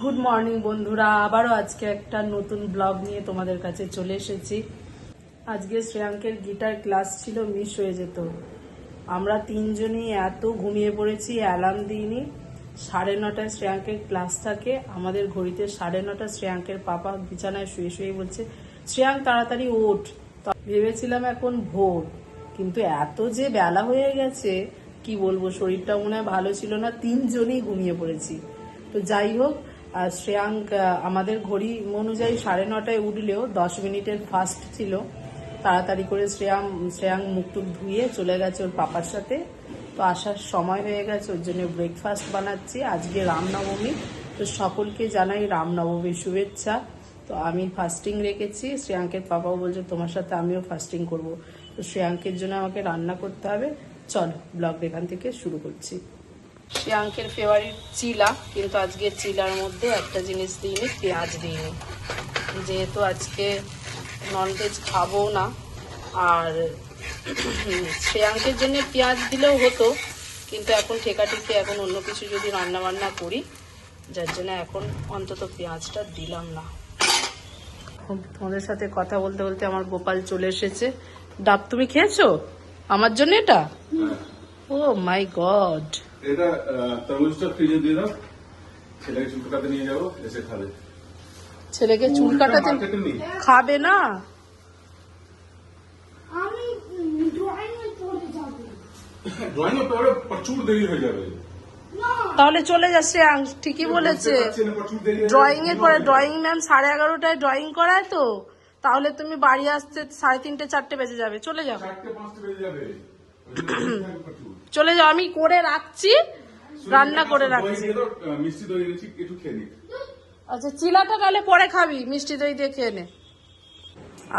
Good morning বন্ধুরা। আবারও আজকে একটা নতুন ব্লগ নিয়ে তোমাদের কাছে চলে এসেছি। আজকে শ্রেয়াঙ্কের গিটার ক্লাস ছিল মিস হয়ে যেত। আমরা তিনজনই এত ঘুমিয়ে পড়েছি অ্যালার্ম দিইনি। সাড়ে নটায় শ্রেয়াঙ্কের ক্লাস থাকে। আমাদের ঘড়িতে সাড়ে নটা শ্রেয়াঙ্কের পাপা বিছানায় শুয়ে শুয়ে বলছে, শ্রেয়াঙ্ক, তাড়াতাড়ি ওঠ ভেবেছিলাম এখন ভোর, কিন্তু এত যে বেলা হয়ে গেছে কি বলব, শরীরটা মনে হয় ভালো ছিল না, তিনজনই ঘুমিয়ে পড়েছি। তো যাই হোক শ্রেয়াঙ্ক আমাদের ঘড়ি অনুযায়ী সাড়ে নটায় উঠলেও দশ মিনিটের ফাস্ট ছিল। তাড়াতাড়ি করে শ্রেয়াং শ্রেয়াং মুখ টুক ধুয়ে চলে গেছে ওর পাপার সাথে। তো আসার সময় হয়ে গেছে, ওর জন্য ব্রেকফাস্ট বানাচ্ছি, আজকে রামনবমী। তো সকলকে জানাই রামনবমীর শুভেচ্ছা। তো আমি ফাস্টিং রেখেছি, শ্রেয়াঙ্কের পাপাও বলছে তোমার সাথে আমিও ফাস্টিং করব। তো শ্রেয়াঙ্কের জন্য আমাকে রান্না করতে হবে। চল ব্লগ এখান থেকে শুরু করছি। শ্রেয়াঙ্কের ফেভারিট চিলা কিন্তু আজকে চিলার মধ্যে একটা জিনিস দিইনি পেঁয়াজ দিইনি। যেহেতু আজকে ননভেজ খাব না আর শ্রেয়াঙ্কের জন্য পেঁয়াজ দিলেও হতো কিন্তু এখন ঠেকাঠেকি এখন অন্য কিছু যদি রান্না বান্না করি যার জন্য এখন অন্তত পেঁয়াজটা দিলাম না। তোমাদের সাথে কথা বলতে বলতে আমার গোপাল চলে এসেছে। ডাব তুমি খেয়েছো? আমার জন্য এটা? ও মাই গড এটা তরমুজটা ফ্রিজে দিয়ে দাও। ছেলেকে চুল কাটাতে নিয়ে যাব এসে খাবে। ছেলেকে চুল কাটাতে খাবে না? আমি ড্রয়িং এ পড়ে যাব। ড্রয়িং এর পরে প্রচুর দেরি হয়ে যাবে। তাহলে চলে যাচ্ছে ঠিকই বলেছে। ড্রয়িং এর পরে ড্রয়িং ম্যাম সাড়ে এগারোটায় ড্রয়িং করায় তো। তাহলে তুমি বাড়ি আসতে সাড়ে তিনটে চারটে বেজে যাবে। চলে যাও। চলে যাও। আমি করে রাখছি। রান্না করে রাখছি। আচ্ছা চিলাটা তাহলে পরে খাবি। মিষ্টি দই দিয়ে খেয়ে নে।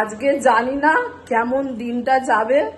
আজকে জানি না কেমন দিনটা যাবে।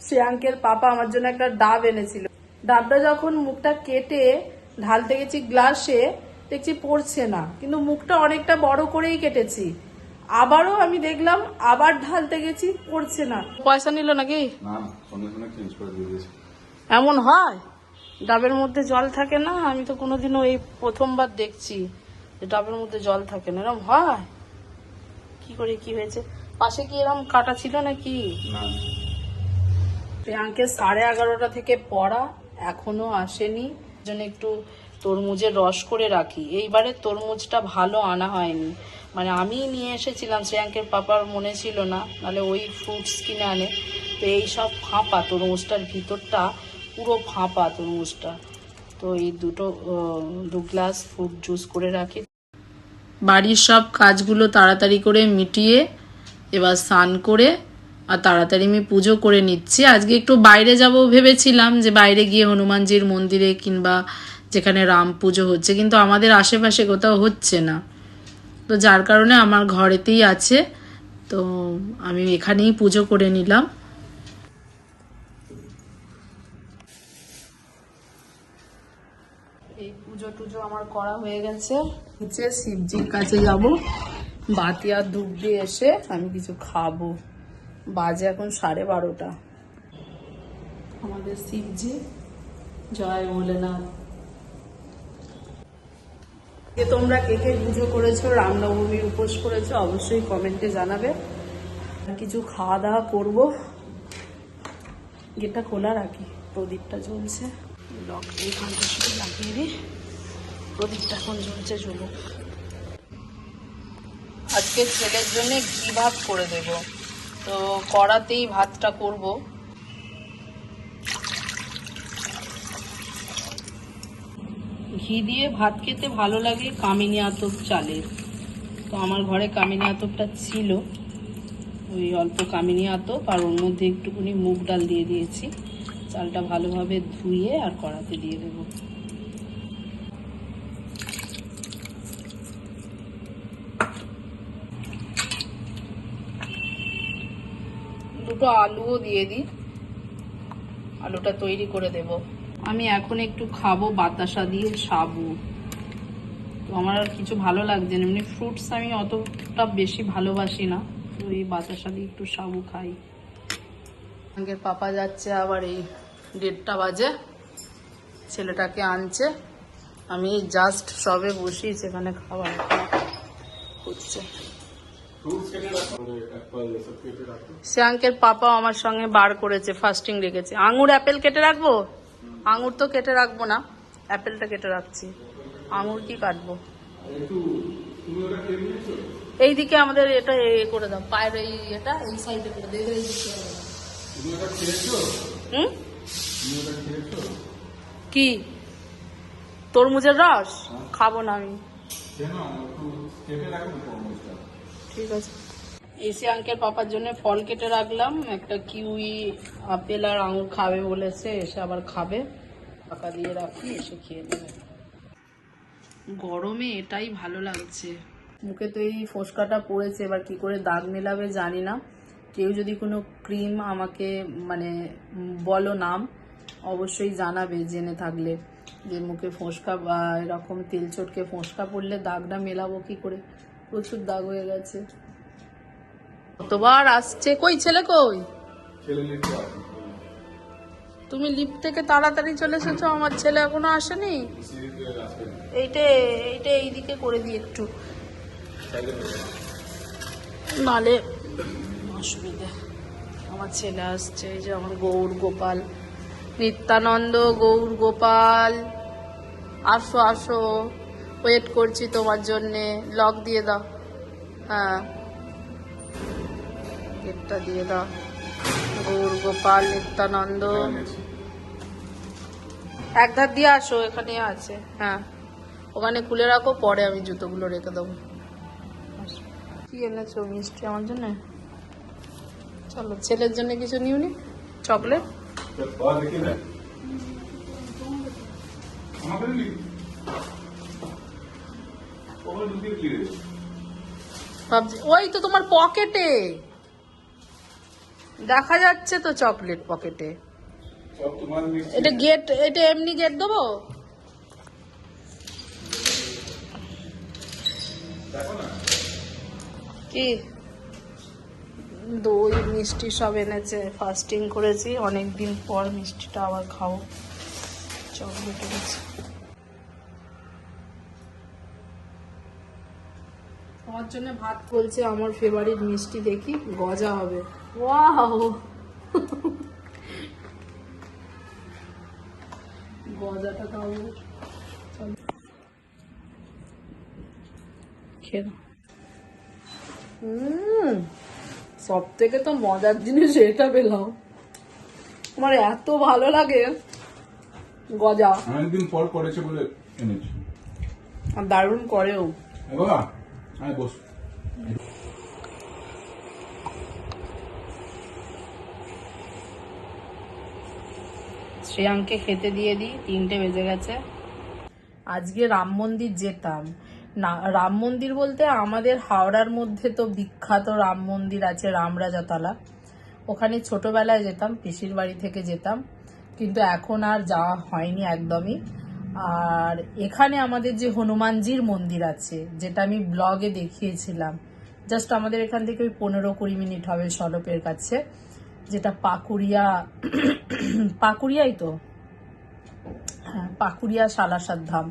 শ্রেয়াঙ্কের পাপা আমার জন্য একটা ডাব এনেছিল। ডাবটা যখন মুখটা কেটে ঢালতে গেছি গ্লাসে দেখছি পড়ছে না। কিন্তু মুখটা অনেকটা বড় করেই কেটেছি। আবারও আমি দেখলাম আবার ঢালতে গেছি পড়ছে না। পয়সা নিল নাকি? এমন হয়? ডাবের মধ্যে জল থাকে না? আমি তো কোনোদিনও এই প্রথমবার দেখছি যে ডাবের মধ্যে জল থাকে না। এরকম হয়? কি করে কি হয়েছে? পাশে কি এরকম কাটা ছিল নাকি? না। প্রিয়াঙ্কে সাড়ে এগারোটা থেকে পড়া এখনও আসেনি। জন্য একটু তরমুজের রস করে রাখি। এইবারে তরমুজটা ভালো আনা হয়নি। মানে আমি নিয়ে এসেছিলাম, শ্রেয়াঙ্কের পাপার মনে ছিল না। নাহলে ওই ফ্রুটস কিনে আনে। তো এই সব ফাঁপা তরমুজটার ভিতরটা, পুরো ফাঁপা তরমুজটা। তো এই দুটো দু গ্লাস ফ্রুট জুস করে রাখি। বাড়ির সব কাজগুলো তাড়াতাড়ি করে মিটিয়ে, এবার স্নান করে, আর তাড়াতাড়ি আমি পুজো করে নিচ্ছি। আজকে একটু বাইরে যাব ভেবেছিলাম যে বাইরে গিয়ে হনুমানজির মন্দিরে কিংবা যেখানে রাম পুজো হচ্ছে, কিন্তু আমাদের আশেপাশে কোথাও হচ্ছে না। তো যার কারণে আমার ঘরেতেই আছে, তো আমি এখানেই পুজো করে নিলাম। এই পুজো টুজো আমার করা হয়ে গেছে। নিচে শিবজির কাছে যাব, বাতি আর ধূপ দিয়ে এসে আমি কিছু খাব। বাজে এখন সাড়ে বারোটা। আমাদের শিবজি, জয় ভোলেনাথ। যে তোমরা কে কে পুজো করেছ রামনবমীর উপোস করেছ, অবশ্যই কমেন্টে জানাবে। কিছু খাওয়া দাওয়া করব। গেটটা খোলা রাখি, প্রদীপটা জ্বলছে। প্রদীপটা এখন জ্বলছে চলুক আজকে ছেলের জন্য ঘি ভাত করে দেব। তো কড়াতেই ভাতটা করব। ঘি দিয়ে ভাত খেতে ভালো লাগে কামিনী আতপ চালের। তো আমার ঘরে কামিনী আতপটা ছিল, ওই অল্প কামিনী আতপ, আর ওর মধ্যে একটুখানি মুগ ডাল দিয়ে দিয়েছি। চালটা ভালোভাবে ধুয়ে আর কড়াতে দিয়ে দেবো। দুটো আলুও দিয়ে দিই। আলুটা তৈরি করে দেব। আমি এখন একটু খাব বাতাসা দিয়ে সাবু। তো আমার আর কিছু ভালো লাগছে না। এমনি ফ্রুটস আমি অতটা বেশি ভালোবাসি না। তো এই বাতাসা দিয়ে একটু সাবু খাই। আগের পাপা যাচ্ছে, আবার এই দেড়টা বাজে। ছেলেটাকে আনছে। আমি জাস্ট সবে বসিয়েছি এখানে খাবার। হচ্ছে। শ্রেয়াঙ্কের পাপা আমার সঙ্গে বার করেছে ফাস্টিং রেখেছে। আঙুর অ্যাপেল কেটে রাখব? আঙুর তো কেটে রাখব না অ্যাপেলটা কেটে রাখছি। আঙুর কি কাটবো? এইদিকে আমাদের এটা এ করে দাও পায়ের এই এটা এই সাইডে করে এই দিকে খেয়েছো হুম? কি? তরমুজের রস? খাব না আমি। ঠিক আছে। এসে আঙ্কেল পাপার জন্য ফল কেটে রাখলাম। একটা কিউই আপেল আর আঙুর খাবে বলেছে, এসে আবার খাবে। পাকা দিয়ে রাখি, এসে খেয়ে নেবে। গরমে এটাই ভালো লাগছে। মুখে তো এই ফোসকাটা পড়েছে, এবার কি করে দাগ মেলাবে জানি না। কেউ যদি কোনো ক্রিম আমাকে মানে বলো নাম, অবশ্যই জানাবে জেনে থাকলে। যে মুখে ফোসকা বা এরকম তেল চটকে ফোসকা পড়লে দাগটা মেলাবো কি করে? প্রচুর দাগ হয়ে গেছে। কতবার আসছে? কই ছেলে কই? তুমি লিফট থেকে তাড়াতাড়ি চলে এসেছ আমার ছেলে এখনও আসেনি? এইটা এইটা এইদিকে করে দিই একটু। নালে অসুবিধা। আমার ছেলে আসছে এই যে আমার গৌর গোপাল। নিত্যানন্দ গৌর গোপাল। আসো আসো। ওয়েট করছি তোমার জন্যে। লক দিয়ে দাও। হ্যাঁ। গেটটা দিয়ে দাও। গৌর গোপাল নিত্যানন্দ। এনেছি এক ধার দিয়ে আসো, এখানে আছে। হ্যাঁ। ওখানে খুলে রাখো, পরে আমি জুতোগুলো রেখে দেবো। কি এনেছো, মিষ্টি আমার জন্য? চলো, ছেলের জন্য কিছু চকলেট ঢুকিয়ে কি রে ভাবছি, ওই তো তোমার পকেটে। দেখা যাচ্ছে তো চকলেট পকেটে। এটা গেট এটা এমনি গেট দেবো? কি? দই মিষ্টি সব এনেছে ফাস্টিং করেছি অনেক দিন পর মিষ্টিটা আবার খাও চকলেট এনেছে। আমার জন্য ভাত বলছে আমার ফেভারিট মিষ্টি দেখি গজা হবে। ওয়াও গজাটা খাব খেয়ে হুম সব থেকে তো মজার জিনিস এটা পেলাম। আমার এত ভালো লাগে। গজা। অনেকদিন পর করেছে বলে এনেছি। আর দারুণ করেও। বাবা আয় বস। শ্রেয়াঙ্কে খেতে দিয়ে দিই, তিনটে বেজে গেছে। আজকে রাম মন্দির যেতাম। না, রাম মন্দির বলতে আমাদের হাওড়ার মধ্যে তো বিখ্যাত রাম মন্দির আছে রামরাজাতলা। ওখানে ছোটবেলায় যেতাম, পিসির বাড়ি থেকে যেতাম। কিন্তু এখন আর যাওয়া হয়নি একদমই। আর এখানে আমাদের যে হনুমানজির মন্দির আছে, যেটা আমি ব্লগে দেখিয়েছিলাম। জাস্ট আমাদের এখান থেকে ওই পনেরো কুড়ি মিনিট হবে সড়কের কাছে। যেটা পাকুড়িয়া, পাকুড়িয়াই তো? হ্যাঁ পাকুড়িয়া সালাসার ধাম।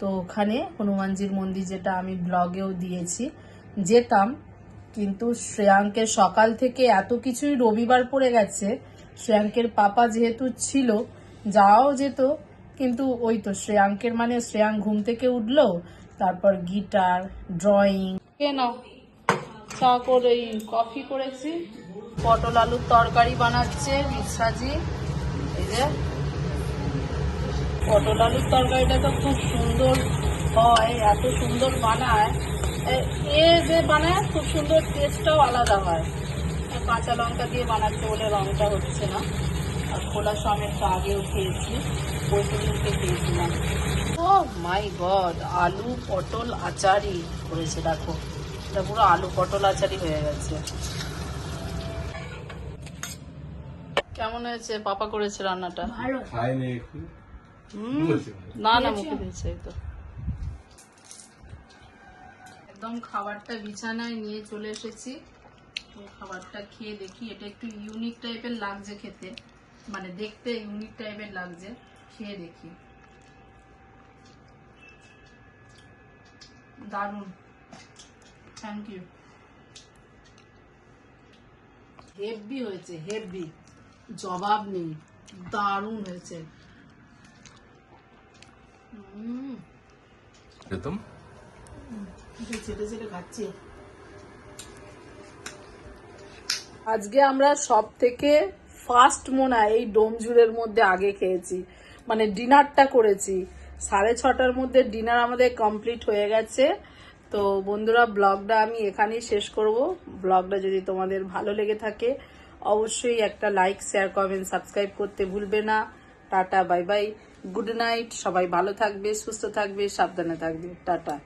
তো ওখানে হনুমানজির মন্দির যেটা আমি ব্লগেও দিয়েছি, যেতাম, কিন্তু শ্রেয়াঙ্কের সকাল থেকে এত কিছুই রবিবার পড়ে গেছে, শ্রেয়াঙ্কের পাপা যেহেতু ছিল যাওয়াও যেত, কিন্তু ওই তো শ্রেয়াঙ্কের মানে শ্রেয়াঙ্ক ঘুম থেকে উঠল, তারপর গিটার, ড্রয়িং। কেন চা করে কফি করেছি। পটল আলুর তরকারি বানাচ্ছে মিশ্রাজি। এই যে, পটল আলুর তরকারিটা তো খুব সুন্দর হয়, এত সুন্দর বানায়। এ- যে বানায়, খুব সুন্দর টেস্টটাও আলাদা হয়। কাঁচা লঙ্কা দিয়ে বানাচ্ছে বলে রংটা হচ্ছে না। আর খোলা সমেত তো আগেও খেয়েছি প্রতিদিনকে খেয়েছিলাম। ও মাই গড আলু পটল আচারি করেছে, দেখো। এটা পুরো আলু পটল আচারি হয়ে গেছে। কেমন হয়েছে পাপা করেছে রান্নাটা। খাইনি একটু না না মুখে দিয়েছে তো। একদম খাবারটা বিছানায় নিয়ে চলে এসেছি। খাবারটা খেয়ে দেখি এটা একটু ইউনিক টাইপের লাগছে খেতে। মানে দেখতে ইউনিক টাইপের লাগছে খেয়ে দেখি। দারুণ। থ্যাংক ইউ হেভি হয়েছে হেভি জবাব নেই। দারুণ হয়েছে। একটু ছেটে ছেটে খাচ্ছি। আজকে আমরা সব থেকে ফার্স্ট মনে হয় এই ডোমজুরের মধ্যে আগে খেয়েছি। মানে ডিনারটা করেছি। সাড়ে ছটার মধ্যে ডিনার আমাদের কমপ্লিট হয়ে গেছে। তো বন্ধুরা ব্লগটা আমি এখানেই শেষ করব। ব্লগটা যদি তোমাদের ভালো লেগে থাকে অবশ্যই একটা লাইক শেয়ার কমেন্ট সাবস্ক্রাইব করতে ভুলবে না। Tata bye bye good night সবাই ভালো থাকবে, সুস্থ থাকবে, সাবধানে থাকবে। টাটা।